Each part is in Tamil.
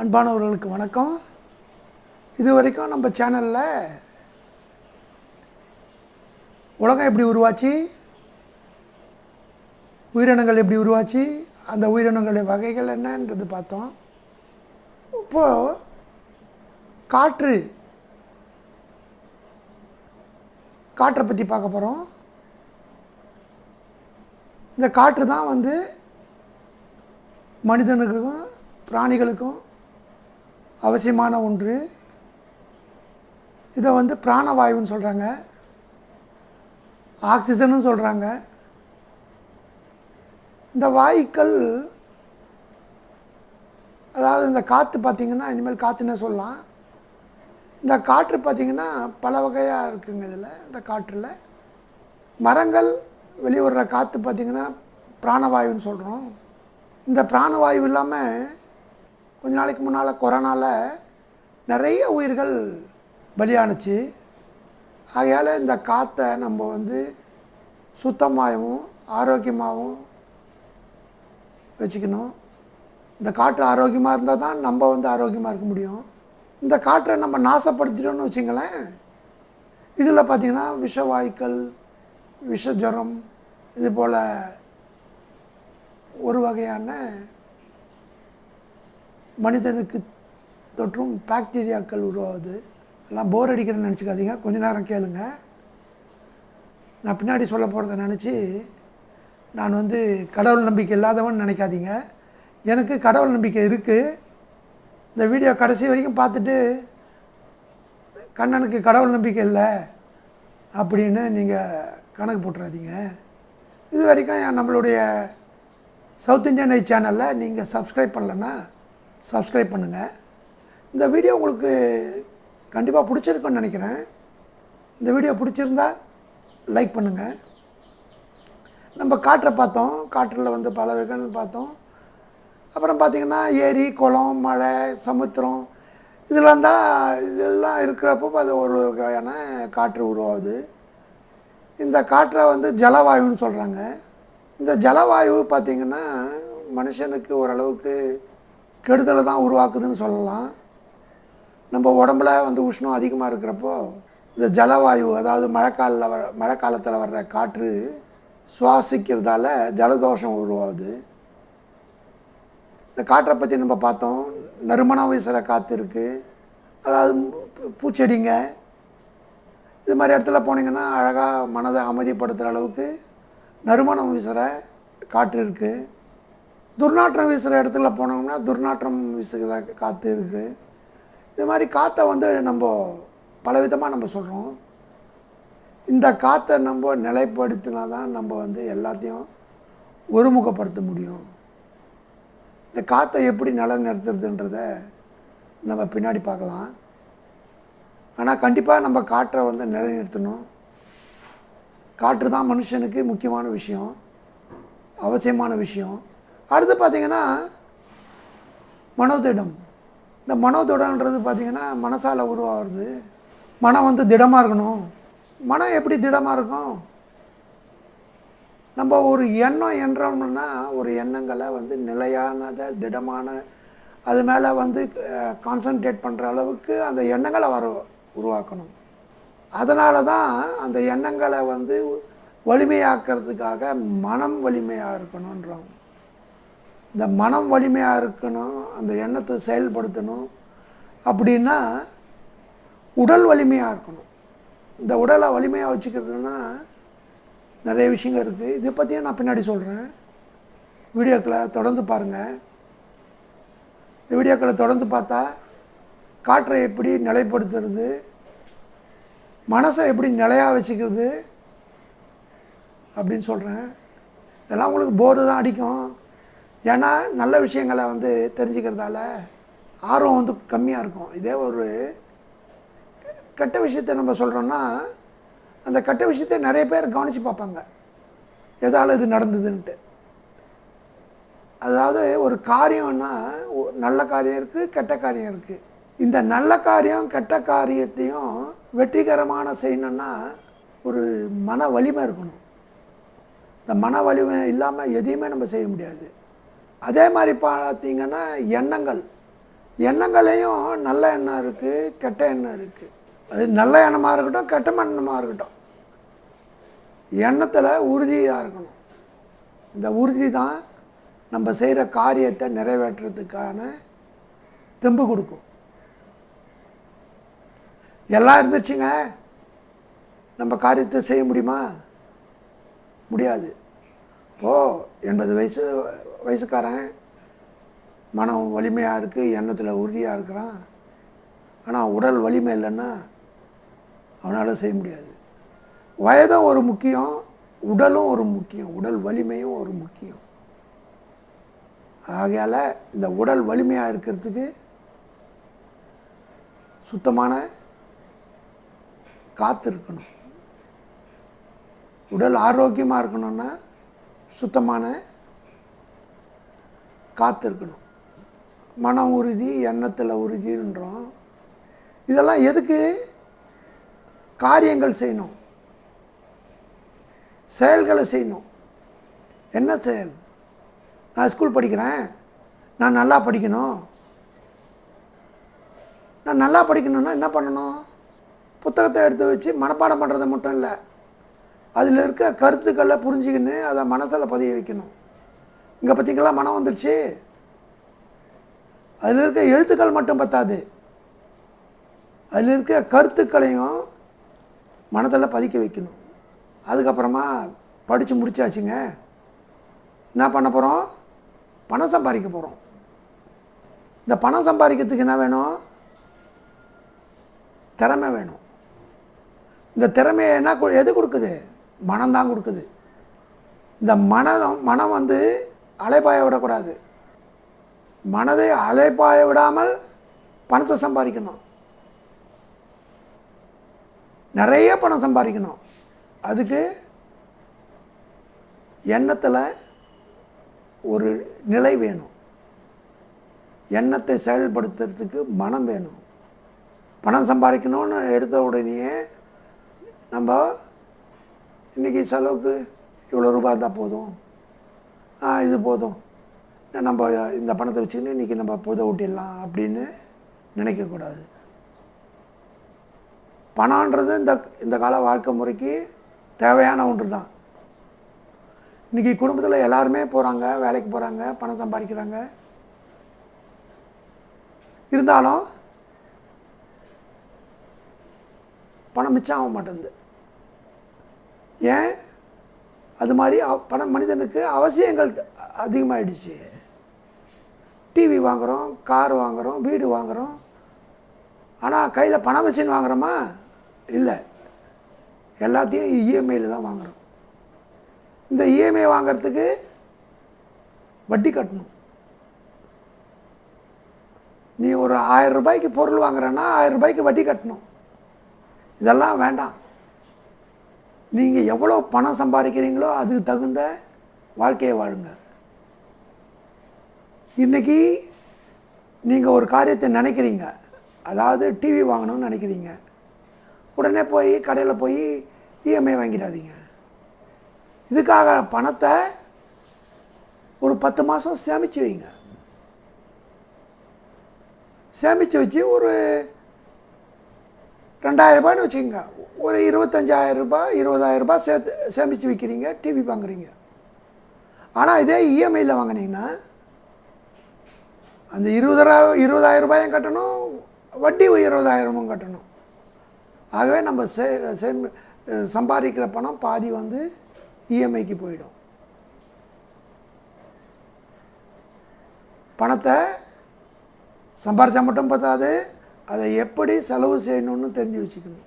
அன்பானவர்களுக்கு வணக்கம். இது வரைக்கும் நம்ம சேனலில் உலகம் எப்படி உருவாச்சு? உயிரினங்கள் எப்படி உருவாச்சு? அந்த உயிரினங்களுடைய வகைகள் என்னன்றது பார்த்தோம். இப்போது காற்று. காற்றை பற்றி பார்க்க போகிறோம் இந்த காற்று தான் வந்து மனிதனுக்கும் பிராணிகளுக்கும் அவசியமான ஒன்று. இதை வந்து பிராணவாயுன்னு சொல்கிறாங்க ஆக்சிஜனும் சொல்கிறாங்க இந்த வாயுக்கள் அதாவது இந்த காற்று பார்த்திங்கன்னா இனிமேல் காற்றுன்னே சொல்லலாம். இந்த காற்று பார்த்திங்கன்னா பல வகையாக இருக்குங்க இதில் இந்த காற்றில். மரங்கள் வெளிவர்ற காற்று பார்த்திங்கன்னா பிராணவாயுன்னு சொல்கிறோம் இந்த பிராணவாயு இல்லாமல் கொஞ்ச நாளைக்கு முன்னால் கொரோனாவில் நிறைய உயிர்கள் பலியானுச்சு. ஆகையால் இந்த காற்றை நம்ம வந்து சுத்தமாகவும் ஆரோக்கியமாகவும் வச்சுக்கணும். இந்த காற்று ஆரோக்கியமாக இருந்தால் தான் நம்ம வந்து ஆரோக்கியமாக இருக்க முடியும். இந்த காற்றை நம்ம நாசப்படுத்திட்டோம்னு வச்சுங்களேன் இதில் பார்த்திங்கன்னா விஷவாயுக்கள் விஷ ஜுரம் இது போல் ஒரு வகையான மனிதனுக்கு தொற்றும் பாக்டீரியாக்கள் உருவாகுது. எல்லாம் போர் அடிக்கிறேன்னு நினச்சிக்காதீங்க. கொஞ்ச நேரம் கேளுங்க. நான் பின்னாடி சொல்ல போகிறத நினச்சி நான் வந்து கடவுள் நம்பிக்கை இல்லாதவன் நினைக்காதீங்க. எனக்கு கடவுள் நம்பிக்கை இருக்குது இந்த வீடியோ கடைசி வரைக்கும் பார்த்துட்டு கண்ணனுக்கு கடவுள் நம்பிக்கை இல்லை அப்படின்னு நீங்கள் கணக்கு போட்டுறாதீங்க. இது வரைக்கும் நம்மளுடைய சவுத் இந்தியன் ஐ சேனலில் நீங்கள் சப்ஸ்கிரைப் பண்ணலன்னா சப்ஸ்கிரைப் பண்ணுங்கள் இந்த வீடியோ உங்களுக்கு கண்டிப்பாக பிடிச்சிருக்குன்னு நினைக்கிறேன். இந்த வீடியோ பிடிச்சிருந்தா லைக் பண்ணுங்கள் நம்ம காற்றை பார்த்தோம். காற்றில் வந்து பல வகைகள் பார்த்தோம். அப்புறம் பார்த்திங்கன்னா ஏரி குளம் மழை சமுத்திரம் இதெல்லாம் தான் இதெல்லாம் இருக்கிறப்போ அது ஒரு வகையான காற்று உருவாகுது. இந்த காற்றை வந்து ஜலவாயுன்னு சொல்கிறாங்க இந்த ஜலவாயு பார்த்திங்கன்னா மனுஷனுக்கு ஓரளவுக்கு கெடுதலை தான் உருவாக்குதுன்னு சொல்லலாம். நம்ம உடம்புல வந்து உஷ்ணம் அதிகமாக இருக்கிறப்போ இந்த ஜலவாயு அதாவது மழைக்காலில் வர மழை காலத்தில் வர்ற காற்று சுவாசிக்கிறதால ஜலதோஷம் உருவாகுது. இந்த காற்றை பற்றி நம்ம பார்த்தோம். நறுமணம் வீசுகிற காற்று இருக்குது அதாவது பூ- பூச்செடிங்க. இது மாதிரி இடத்துல போனீங்கன்னா அழகாக மனதை அமைதிப்படுத்துகிற அளவுக்கு நறுமணம் வீசுகிற காற்று இருக்குது துர்நாற்றம் வீசுகிற இடத்துல போனோம்னா துர்நாற்றம் வீசுகிற காற்று இருக்குது இது மாதிரி காற்றை வந்து நம்ம பலவிதமாக நம்ம சொல்கிறோம் இந்த காற்றை நம்ம நிலைப்படுத்தினா தான் நம்ம வந்து எல்லாத்தையும் ஒருமுகப்படுத்த முடியும். இந்த காற்றை எப்படி நிலைநிறுத்துறதுன்றத நம்ம பின்னாடி பார்க்கலாம். ஆனால் கண்டிப்பாக நம்ம காற்றை வந்து நிலைநிறுத்தணும். காற்று தான் மனுஷனுக்கு முக்கியமான விஷயம். அவசியமான விஷயம். அடுத்து பார்த்திங்கன்னா மனோதிடம். இந்த மனோதிடம்ன்றது பார்த்திங்கன்னா மனசால் உருவாகிறது. மனம் வந்து திடமாக இருக்கணும். மனம் எப்படி திடமாக இருக்கும்? நம்ம ஒரு எண்ணம் என்றோம்னா ஒரு எண்ணங்களை வந்து நிலையானதை திடமான அது மேலே வந்து கான்சன்ட்ரேட் பண்ணுற அளவுக்கு அந்த எண்ணங்களை வர உருவாக்கணும். அதனால தான் அந்த எண்ணங்களை வந்து வலிமையாக்கிறதுக்காக மனம் வலிமையாக இருக்கணுன்றாங்க இந்த மனம் வலிமையாக இருக்கணும் அந்த எண்ணத்தை செயல்படுத்தணும் அப்படின்னா உடல் வலிமையாக இருக்கணும். இந்த உடலை வலிமையாக வச்சுக்கிறதுனா நிறைய விஷயங்கள் இருக்குது இதை பற்றியும் நான் பின்னாடி சொல்கிறேன் வீடியோக்களை தொடர்ந்து பாருங்கள் இந்த வீடியோக்களை தொடர்ந்து பார்த்தா காற்றை எப்படி நிலைப்படுத்துறது மனசை எப்படி நிலையாக வச்சுக்கிறது அப்படின்னு சொல்கிறேன் இதெல்லாம் உங்களுக்கு போர்டு தான் அடிக்கும். ஏன்னா நல்ல விஷயங்களை வந்து தெரிஞ்சுக்கிறதால ஆர்வம் வந்து கம்மியாக இருக்கும். இதே ஒரு கெட்ட விஷயத்தை நம்ம சொல்கிறோன்னா அந்த கெட்ட விஷயத்தை நிறைய பேர் கவனித்து பார்ப்பாங்க. எதால் இது நடந்ததுன்ட்டு. அதாவது ஒரு காரியம்னா நல்ல காரியம் இருக்குது கெட்ட காரியம் இருக்குது இந்த நல்ல காரியம் கெட்ட காரியத்தையும் வெற்றிகரமான செய்யணும்னா ஒரு மன வலிமை இருக்கணும். இந்த மன வலிமை இல்லாமல் எதையுமே நம்ம செய்ய முடியாது. அதே மாதிரி பார்த்தீங்கன்னா எண்ணங்கள். எண்ணங்களையும் நல்ல எண்ணம் இருக்குது கெட்ட எண்ணம் இருக்குது அது நல்ல எண்ணமாக இருக்கட்டும் கெட்ட எண்ணமாக இருக்கட்டும். எண்ணத்தில் உறுதியாக இருக்கணும். இந்த உறுதி தான் நம்ம செய்கிற காரியத்தை நிறைவேற்றுறதுக்கான தெம்பு கொடுக்கும். எல்லாம் இருந்துச்சுங்க. நம்ம காரியத்தை செய்ய முடியுமா? முடியாது. ஓ எண்பது வயசு வயசுக்காரன் மனம் வலிமையாக இருக்குது எண்ணத்தில் உறுதியாக இருக்கிறான். ஆனால் உடல் வலிமை இல்லைன்னா அவனால் செய்ய முடியாது. வயதும் ஒரு முக்கியம் உடலும் ஒரு முக்கியம் உடல் வலிமையும் ஒரு முக்கியம். ஆகையால் இந்த உடல் வலிமையாக இருக்கிறதுக்கு சுத்தமான காற்று இருக்கணும். உடல் ஆரோக்கியமாக இருக்கணும்னா சுத்தமான காற்று இருக்கணும் மன உறுதி எண்ணத்தில் உறுதின்றோம். இதெல்லாம் எதுக்கு? காரியங்கள் செய்யணும். செயல்களை செய்யணும். என்ன செயல்? நான் ஸ்கூல் படிக்கிறேன். நான் நல்லா படிக்கணும். நான் நல்லா படிக்கணும்னா என்ன பண்ணணும்? புத்தகத்தை எடுத்து வச்சு மனப்பாடம் பண்ணுறது மட்டும் இல்லை. அதில் இருக்க கருத்துக்களை புரிஞ்சுக்கின்னு அதை மனசில் பதிய வைக்கணும். இங்கே பார்த்தீங்களா மனம் வந்துடுச்சு அதில் இருக்க எழுத்துக்கள் மட்டும் பத்தாது. அதில் இருக்க கருத்துக்களையும் மனதில் பதிக்க வைக்கணும். அதுக்கப்புறமா படித்து முடிச்சாச்சுங்க. என்ன பண்ண போகிறோம் பணம் சம்பாதிக்க போகிறோம் இந்த பணம் சம்பாதிக்கிறதுக்கு என்ன வேணும்? திறமை வேணும். இந்த திறமையை என்ன எது கொடுக்குது? மனம்தான் கொடுக்குது. இந்த மனம் மனம் வந்து அலைப்பாய விடக்கூடாது. மனதை அலைப்பாய விடாமல் பணத்தை சம்பாதிக்கணும். நிறைய பணம் சம்பாதிக்கணும். அதுக்கு எண்ணத்தில் ஒரு நிலை வேணும். எண்ணத்தை செயல்படுத்துறதுக்கு மனம் வேணும். பணம் சம்பாதிக்கணும்னு எடுத்த உடனேயே நம்ம இன்றைக்கி செலவுக்கு இவ்வளோ ரூபாய் இருந்தால் போதும். ஆ இது போதும். நம்ம இந்த பணத்தை வச்சுக்கின்னு இன்றைக்கி நம்ம புதை ஊட்டிடலாம் அப்படின்னு நினைக்கக்கூடாது பணன்றது இந்த இந்த கால வாழ்க்கை முறைக்கு தேவையான ஒன்று தான் இன்றைக்கி குடும்பத்தில் எல்லாருமே போகிறாங்க வேலைக்கு போகிறாங்க பணம் சம்பாதிக்கிறாங்க. இருந்தாலும் பணம் மிச்சம் ஆக மாட்டேங்குது. ஏன்? அது மாதிரி அவ- பணம் மனிதனுக்கு அவசியங்கள் அதிகமாகிடுச்சு டிவி வாங்குகிறோம் கார் வாங்குகிறோம் வீடு வாங்குகிறோம் ஆனால் கையில் பண மிஷின் வாங்குகிறோமா இல்லை. எல்லாத்தையும் இஎம்ஐயில் தான் வாங்குகிறோம் இந்த இஎம்ஐ வாங்குறதுக்கு வட்டி கட்டணும். நீ ஒரு ஆயிரம் ரூபாய்க்கு பொருள் வாங்குறேன்னா ஆயிரம் ரூபாய்க்கு வட்டி கட்டணும். இதெல்லாம் வேண்டாம். நீங்கள் எவ்வளோ பணம் சம்பாதிக்கிறீங்களோ அதுக்கு தகுந்த வாழ்க்கையை வாழுங்க. இன்றைக்கி நீங்கள் ஒரு காரியத்தை நினைக்கிறீங்க. அதாவது டிவி வாங்கணும்னு நினைக்கிறீங்க. உடனே போய் கடையில் போய் இஎம்ஐ வாங்கிடாதீங்க. இதுக்காக பணத்தை ஒரு பத்து மாதம் சேமித்து வைங்க. சேமித்து வச்சு ஒரு ரெண்டாயிரம் ரூபாய்னு வச்சுக்கோங்க. ஒரு இருபத்தஞ்சாயிரம் ரூபாய் இருபதாயிரம் ரூபாய் சேர்த்து சேமித்து வைக்கிறீங்க டிவி வாங்குறீங்க. ஆனால் இதே இஎம்ஐயில் வாங்கினீங்கன்னா அந்த இருபதாயிரம் இருபதாயிரம் ரூபாயும் கட்டணும் வட்டி இருபதாயிரமும் கட்டணும். ஆகவே நம்ம சே சேமி சம்பாதிக்கிற பணம் பாதி வந்து இஎம்ஐக்கு போயிடும். பணத்தை சம்பாரிச்சா மட்டும் பத்தாது அதை எப்படி செலவு செய்யணும்னு தெரிஞ்சு வச்சுக்கணும்.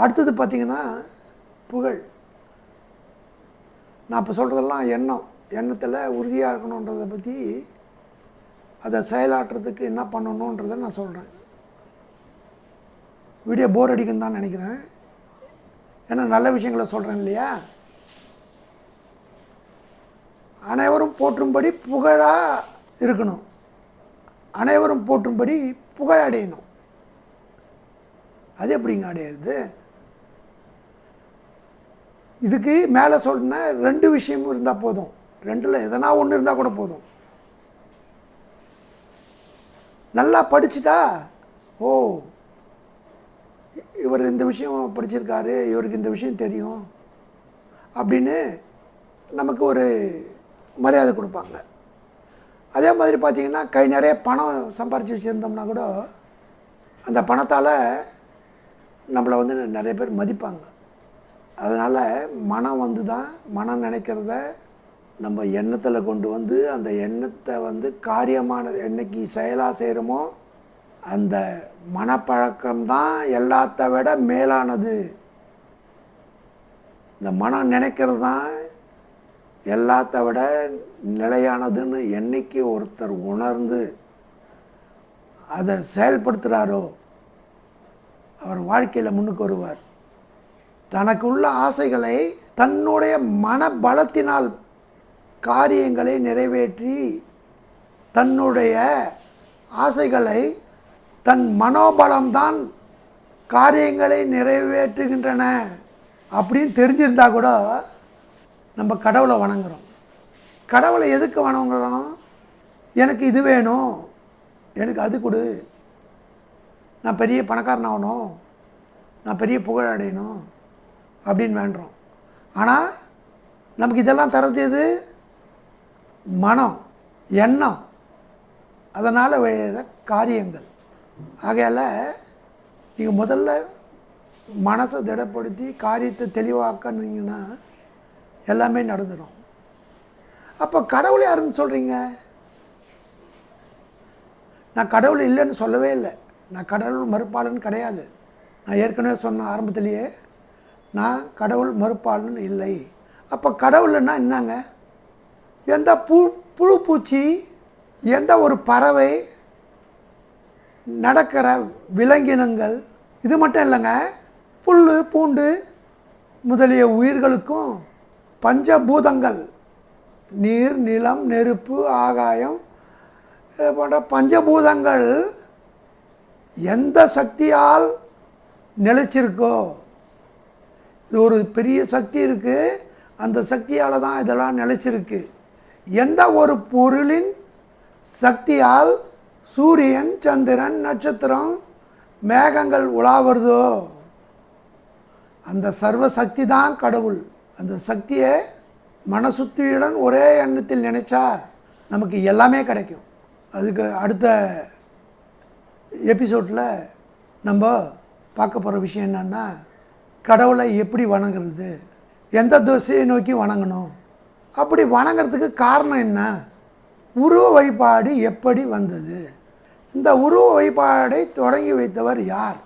அடுத்தது பார்த்திங்கன்னா புகழ். நான் இப்போ சொல்கிறதெல்லாம் எண்ணம். எண்ணத்தில் உறுதியாக இருக்கணுன்றதை பற்றி அதை செயலாற்றுறதுக்கு என்ன பண்ணணுன்றதை நான் சொல்கிறேன் வீடியோ போர் அடிக்குன்னு தான் நினைக்கிறேன். ஏன்னா நல்ல விஷயங்களை சொல்கிறேன் இல்லையா? அனைவரும் போற்றும்படி புகழாக இருக்கணும். அனைவரும் போற்றும்படி புகழ் அடையணும். அது எப்படிங்க அடையிறது? இதுக்கு மேலே சொன்ன ரெண்டு விஷயமும் இருந்தால் போதும். ரெண்டில் எதனா ஒன்று இருந்தால் கூட போதும். நல்லா படிச்சுட்டா ஓ இவர் இந்த விஷயம் படிச்சிருக்காரு இவருக்கு இந்த விஷயம் தெரியும் அப்படின்னு நமக்கு ஒரு மரியாதை கொடுப்பாங்க. அதே மாதிரி பார்த்திங்கன்னா கை நிறைய பணம் சம்பாரித்து வச்சுருந்தோம்னா கூட அந்த பணத்தால் நம்மளை வந்து நிறைய பேர் மதிப்பாங்க. அதனால் மனம் வந்து தான் மனம் நினைக்கிறத நம்ம எண்ணத்தில் கொண்டு வந்து அந்த எண்ணத்தை வந்து காரியமான என்னைக்கு செயலாக செய்கிறோமோ அந்த மனப்பழக்கம்தான் எல்லாத்த விட மேலானது. இந்த மனம் நினைக்கிறது தான் எல்லாத்த விட நிலையானதுன்னு என்னைக்கு ஒருத்தர் உணர்ந்து அதை செயல்படுத்துகிறாரோ அவர் வாழ்க்கையில் முன்னுக்கு வருவார். தனக்கு உள்ள ஆசைகளை தன்னுடைய மன பலத்தினால் காரியங்களை நிறைவேற்றி தன்னுடைய ஆசைகளை தன் மனோபலம்தான் காரியங்களை நிறைவேற்றுகின்றன அப்படின்னு தெரிஞ்சிருந்தா கூட நம்ம கடவுளை வணங்குறோம். கடவுளை எதுக்கு வணங்குறோம்? எனக்கு இது வேணும். எனக்கு அது கொடு. நான் பெரிய பணக்காரன் ஆகணும். நான் பெரிய புகழ் அடையணும். அப்படின்னு வேண்டுறோம். ஆனால் நமக்கு இதெல்லாம் தரது எது? மனம் எண்ணம். அதனால் விளையிற காரியங்கள். ஆகையால் நீங்கள் முதல்ல மனசை திடப்படுத்தி காரியத்தை தெளிவாக்கினீங்கன்னா எல்லாமே நடந்துடும். அப்போ கடவுள் யாருன்னு சொல்கிறீங்க நான் கடவுள் இல்லைன்னு சொல்லவே இல்லை. நான் கடவுள் மறுப்பாளன் கிடையாது. நான் ஏற்கனவே சொன்ன ஆரம்பத்திலேயே நான் கடவுள் மறுப்பாளன் இல்லை. அப்போ கடவுள்னா என்னங்க? எந்த பூ புழு பூச்சி எந்த ஒரு பறவை நடக்கிற விலங்கினங்கள் இது மட்டும் இல்லைங்க. புல் பூண்டு முதலிய உயிர்களுக்கும் பஞ்சபூதங்கள் நீர் நிலம் நெருப்பு ஆகாயம் இது போன்ற பஞ்சபூதங்கள் எந்த சக்தியால் நிலைச்சிருக்கோ இது ஒரு பெரிய சக்தி இருக்குது அந்த சக்தியால் தான் இதெல்லாம் நிலச்சிருக்கு. எந்த ஒரு பொருளின் சக்தியால் சூரியன் சந்திரன் நட்சத்திரம் மேகங்கள் உலாவுறதோ அந்த சர்வ சக்தி தான் கடவுள். அந்த சக்தியை மனசுத்தியுடன் ஒரே எண்ணத்தில் நினைச்சா நமக்கு எல்லாமே கிடைக்கும். அதுக்கு அடுத்த எபிசோடில் நம்ம பார்க்க போகிற விஷயம் என்னன்னா கடவுளை எப்படி வணங்குறது? எந்த திசையை நோக்கி வணங்கணும்? அப்படி வணங்குறதுக்கு காரணம் என்ன? உருவ வழிபாடு எப்படி வந்தது? இந்த உருவ வழிபாடை தொடங்கி வைத்தவர் யார்?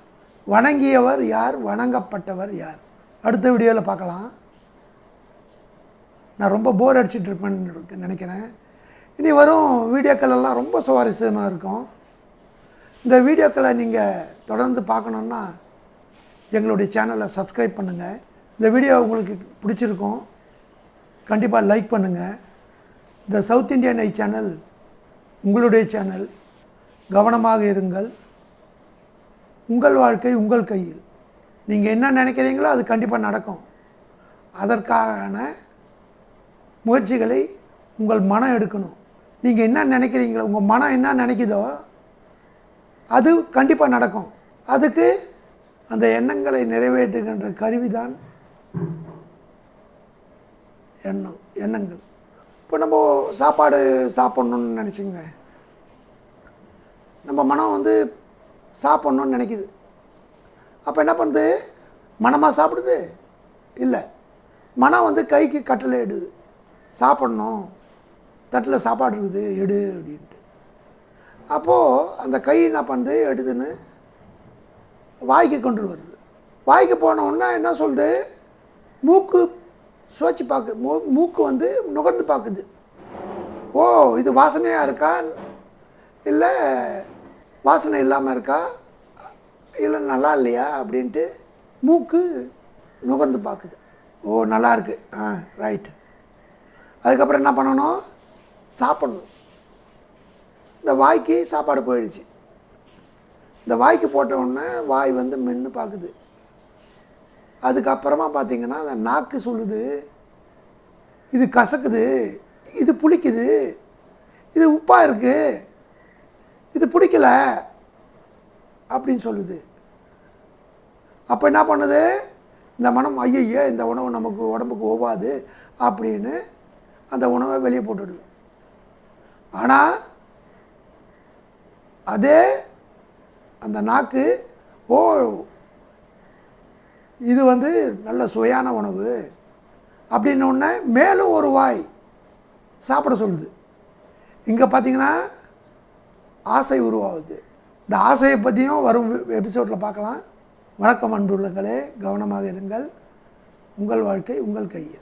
வணங்கியவர் யார்? வணங்கப்பட்டவர் யார்? அடுத்த வீடியோவில் பார்க்கலாம். நான் ரொம்ப போர் அடிச்சிட்டு இருப்பேன்னு நினைக்கிறேன். இனி வரும் வீடியோக்கள் எல்லாம் ரொம்ப சுவாரஸ்யமாக இருக்கும். இந்த வீடியோக்களை நீங்கள் தொடர்ந்து பார்க்கணுன்னா எங்களுடைய சேனலை சப்ஸ்கிரைப் பண்ணுங்கள் இந்த வீடியோ உங்களுக்கு பிடிச்சிருக்கும் கண்டிப்பாக லைக் பண்ணுங்கள் இந்த சவுத் இந்தியன் ஐ சேனல் உங்களுடைய சேனல் கவனமாக இருங்கள். உங்கள் வாழ்க்கை உங்கள் கையில். நீங்கள் என்ன நினைக்கிறீங்களோ அது கண்டிப்பாக நடக்கும். அதற்கான முயற்சிகளை உங்கள் மனம் எடுக்கணும். நீங்கள் என்ன நினைக்கிறீங்களோ உங்கள் மனம் என்ன நினைக்குதோ அது கண்டிப்பாக நடக்கும். அதுக்கு அந்த எண்ணங்களை நிறைவேற்றுகின்ற கருவிதான் எண்ணம் எண்ணங்கள். இப்போ நம்ம சாப்பாடு சாப்பிட்ணுன்னு நினச்சிங்க நம்ம மனம் வந்து சாப்பிட்ணுன்னு நினைக்குது. அப்போ என்ன பண்ணுது? மனமாக சாப்பிடுது? இல்லை. மனம் வந்து கைக்கு கட்டளை எடுது சாப்பிட்ணும். தட்டில் சாப்பாடு இருக்குது எடு அப்படின்ட்டு. அப்போது அந்த கை என்ன பண்ணுது? எடுத்துன்னு வாய்க்கு கொண்டு வருது. வாய்க்கு போன என்ன சொல்லுது? மூக்கு சுவைச்சு பார்க்கு மூ மூக்கு வந்து நுகர்ந்து பார்க்குது. ஓ இது வாசனையாக இருக்கா? இல்லை வாசனை இல்லாமல் இருக்கா? இல்லை நல்லா இல்லையா? அப்படின்ட்டு மூக்கு நுகர்ந்து பார்க்குது. ஓ நல்லா இருக்குது ஆ ரைட்டு அதுக்கப்புறம் என்ன பண்ணணும்? சாப்பிட்ணும். இந்த வாய்க்கு சாப்பாடு போயிடுச்சு. இந்த வாய்க்கு போட்ட உடனே வாய் வந்து மென்று பார்க்குது அதுக்கப்புறமா பார்த்தீங்கன்னா அந்த நாக்கு சொல்லுது இது கசக்குது இது புளிக்குது இது உப்பாக இருக்குது இது பிடிக்கல அப்படின்னு சொல்லுது. அப்போ என்ன பண்ணுது? இந்த மனம் ஐயையே இந்த உணவு நமக்கு உடம்புக்கு ஒவ்வாது அப்படின்னு அந்த உணவை வெளியே போட்டுடுது. ஆனால் அதே அந்த நாக்கு ஓ இது வந்து நல்ல சுவையான உணவு அப்படின்னொன்னே மேலும் ஒரு வாய் சாப்பிட சொல்லுது. இங்கே பார்த்தீங்கன்னா ஆசை உருவாகுது. இந்த ஆசையை பற்றியும் வரும் எபிசோடில் பார்க்கலாம் வணக்கம் அன்புள்ளங்களே கவனமாக இருங்கள். உங்கள் வாழ்க்கை உங்கள் கையில்.